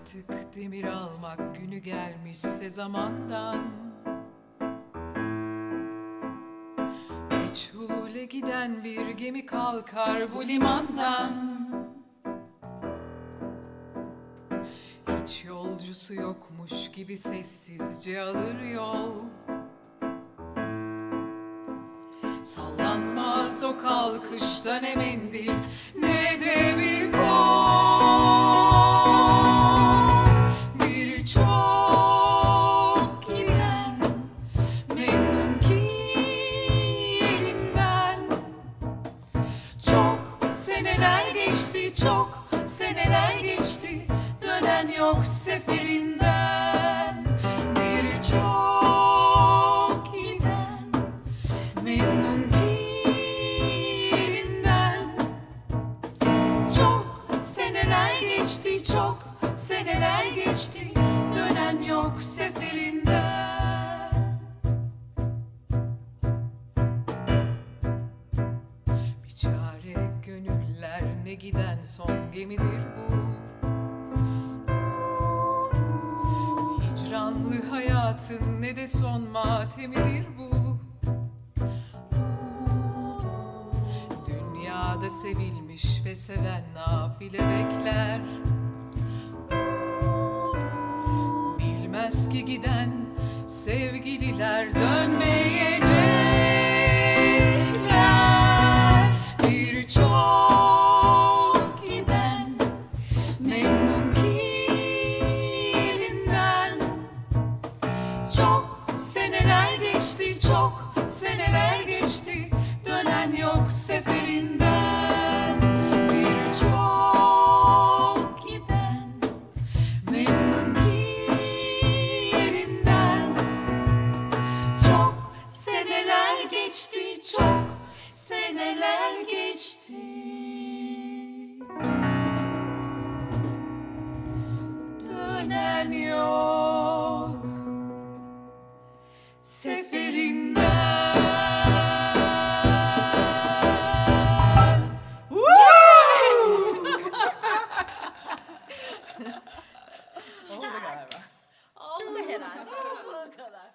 Artık demir almak günü gelmişse zamandan. Meçhule giden bir gemi kalkar bu limandan. Hiç yolcusu yokmuş gibi sessizce alır yol. Sallanmaz o kalkışta ne mendil ne de Çok seneler geçti çok seneler geçti. Dönen yok seferinden. Bir çok giden memnun yerinden Çok seneler geçti çok seneler geçti. Dönen yok seferinden çare gönüller ne giden son gemidir bu. Hicranlı hayatın ne de son matemidir bu. Dünyada sevilmiş ve seven nafile bekler. Bilmez ki giden sevgililer dönmeyecekler çok. Seneler geçti çok seneler geçti. Dönen yok seferinden. Bir çok giden memnun ki yerinden. Çok seneler geçti çok seneler geçti. Dönen yok seferinden. Oldu galiba. Oldu herhalde. Oldu o kadar.